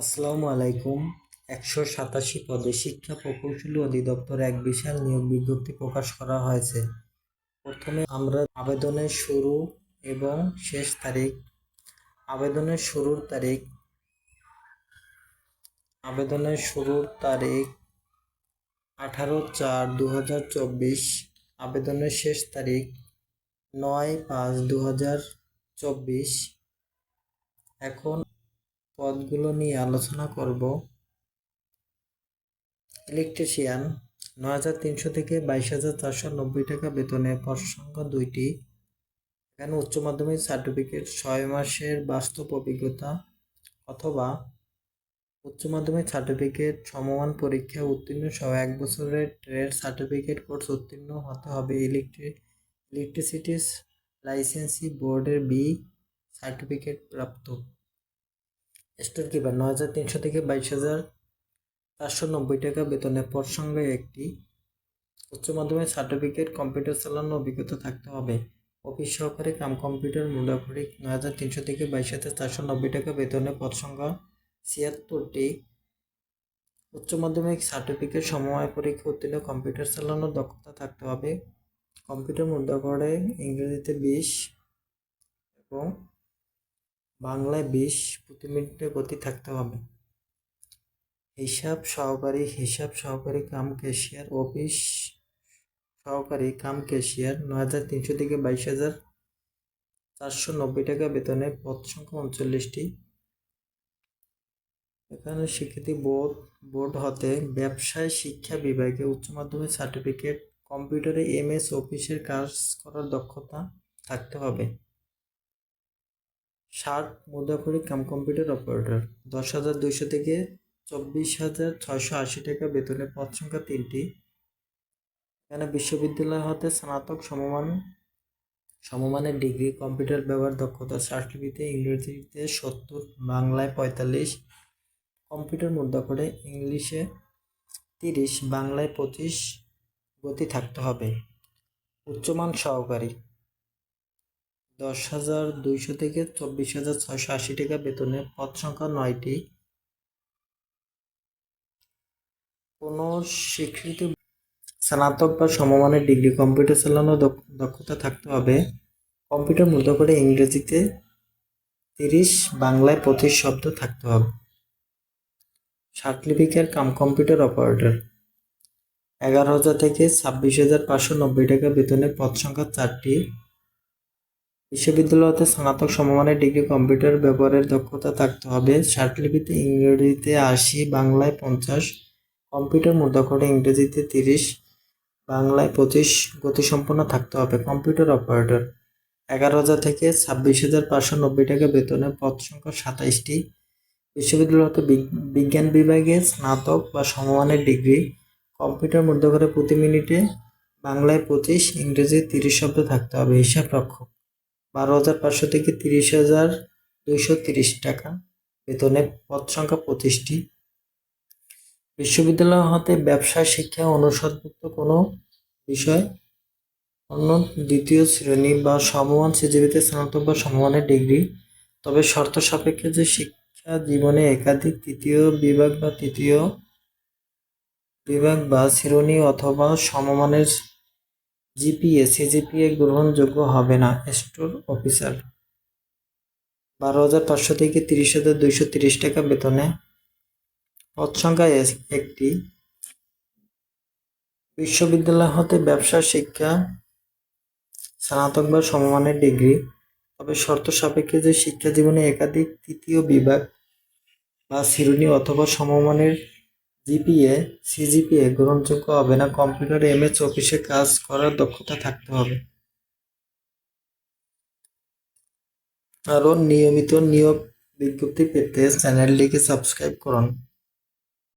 আসসালামু আলাইকুম। একশো সাতাশি পদে শিক্ষা প্রকৌশলী অধিদপ্তর এক বিশাল নিয়োগ বিজ্ঞপ্তি প্রকাশ করা হয়েছে। প্রথমে আমরা আবেদনের শুরু এবং শেষ তারিখ, আবেদনের শুরুর তারিখ, আবেদনের শুরুর তারিখ আঠারো চার দু হাজার চব্বিশ, আবেদনের শেষ তারিখ নয় পাঁচ দু হাজার চব্বিশ। এখন পদগুলো নিয়ে আলোচনা করব। ইলেকট্রিশিয়ান, নয় হাজার তিনশো থেকে বাইশ হাজার চারশো নব্বই টাকা বেতনে পদ সংখ্যা দুইটি। এখানে উচ্চ মাধ্যমিক সার্টিফিকেট, ছয় মাসের বাস্তব অভিজ্ঞতা অথবা উচ্চ মাধ্যমিক সার্টিফিকেট, সমমান পরীক্ষা উত্তীর্ণ সহ এক বছরের ট্রেড সার্টিফিকেট কোর্স উত্তীর্ণ হতে হবে। ইলেকট্রিক ইলেকট্রিসিটিস লাইসেন্সি বোর্ডের বি সার্টিফিকেট প্রাপ্ত। স্টোর কিপার নয় হাজার তিনশো থেকে বাইশ হাজার চারশো নব্বই টাকা বেতনের পর সঙ্গে একটি উচ্চ মাধ্যমিক সার্টিফিকেট, কম্পিউটার চালানোর অভিজ্ঞতা থাকতে হবে। অফিস সহকারী কাম কম্পিউটার মূল্যাফরিক নয় হাজার তিনশো থেকে বাইশ হাজার চারশো নব্বই টাকা বেতনের পদ সংখ্যা ছিয়াত্তরটি উচ্চ মাধ্যমিক সার্টিফিকেট, সমবায় পরীক্ষা উত্তীর্ণ, কম্পিউটার চালানোর দক্ষতা থাকতে হবে। কম্পিউটার মুদ্রাকরে ইংরেজিতে বিশ এবং বাংলায় বিশ প্রতি মিনিটে গতি থাকতে হবে। হিসাব সহকারী হিসাব সহকারী কাম ক্যাশিয়ার অফিস সহকারী কাম ক্যাশিয়ার নয় হাজার তিনশো থেকে বাইশ হাজার চারশো নব্বই টাকা বেতনে পদ সংখ্যা উনচল্লিশটি। এখানে স্বীকৃতি বোর্ড বোর্ড হতে ব্যবসায় শিক্ষা বিভাগে উচ্চ মাধ্যমিক সার্টিফিকেট কম্পিউটারে এমএস অফিসের কাজ করার দক্ষতা থাকতে হবে। ষাট মুদ্রাফরিক কাম কম্পিউটার অপারেটর। দশ হাজার দুইশো থেকে চব্বিশ হাজার ছয়শো আশি টাকা বেতনে পদ সংখ্যা তিনটি। এখানে বিশ্ববিদ্যালয় হতে স্নাতক সমমান, সমমানের ডিগ্রি, কম্পিউটার ব্যবহার, দক্ষতা, সার্টিফিকেটে, ইংরেজিতে সত্তর, বাংলায় পঁয়তাল্লিশ, কম্পিউটার মুদ্রা করে ইংলিশে তিরিশ, বাংলায় পঁচিশ, গতি থাকতে হবে। উচ্চমান সহকারী। দশ হাজার দুইশো থেকে চব্বিশ হাজার ছয়শো আশি টাকা বেতনে পদ সংখ্যা নয়টি। কোনো স্বীকৃত স্নাতক বা সমমানের ডিগ্রি কম্পিউটার দক্ষ- দক্ষতা থাকতে হবে। কম্পিউটার মূল্য করে ইংরেজিতে তিরিশ, বাংলায় পঁচিশ শব্দ থাকতে হবে। Certificate cum computer operator. এগারো হাজার থেকে ছাব্বিশ হাজার পাঁচশো নব্বই টাকা বেতনে পদ সংখ্যা চারটি। বিশ্ববিদ্যালয় হতে স্নাতক সমমানের ডিগ্রি কম্পিউটার ব্যবহারের দক্ষতা থাকতে হবে। সার্টিফিকেটে ইংরেজিতে আশি, বাংলায় পঞ্চাশ, কম্পিউটার মুদ্রা করে ইংরেজিতে তিরিশ, বাংলায় পঁচিশ গতিসম্পন্ন থাকতে হবে কম্পিউটার অপারেটর। এগারো হাজার থেকে ছাব্বিশ হাজার পাঁচশো নব্বই টাকা বেতনে পদ সংখ্যা সাতাইশটি। বিশ্ববিদ্যালয়তে বিজ্ঞান বিভাগে স্নাতক বা সমমানের ডিগ্রি, কম্পিউটার মুদ্রা করে প্রতি মিনিটে বাংলায় পঁচিশ ইংরেজি তিরিশ শব্দ থাকতে হবে। হিসাব রক্ষক। বারো হাজার পাঁচশো থেকে তিরিশ হাজার দুইশো তিরিশ টাকা। বেতনে পদ সংখ্যা পঁচিশটি। বিশ্ববিদ্যালয় হতে ব্যবসা, শিক্ষা, অনুষদভুক্ত কোনো বিষয়, অন্য দ্বিতীয় শ্রেণি বা সমমান সিজিবিতে স্নাতক বা সমমানের ডিগ্রি, তবে শর্ত সাপেক্ষে যে শিক্ষা জীবনে একাধিক তৃতীয় বিভাগ বা তৃতীয় বিভাগ বা শ্রেণি অথবা সমমানের জিপিএ, সিজিপিএ গ্রহণযোগ্য হবে না, স্টোর অফিসার। বারো হাজার পাঁচশো থেকে তিরিশ হাজার দুইশো তিরিশ টাকা বেতনে। পদ সংখ্যা এস- একটি। বিশ্ববিদ্যালয় হতে ব্যবসা, শিক্ষা, স্নাতক বা সমমানের ডিগ্রি। তবে শর্ত সাপেক্ষে যে শিক্ষা জীবনে একাধিক তৃতীয় বিভাগ বা শ্রেণি অথবা সমমানের জিপিএ, সিজিপিএ, গ্রহণযোগ্য হবে না, কম্পিউটার এমএস অফিসে কাজ করার দক্ষতা থাকতে হবে। আরও নিয়মিত নিয়োগ বিজ্ঞপ্তি পেতে চ্যানেলটিকে সাবস্ক্রাইব করুন।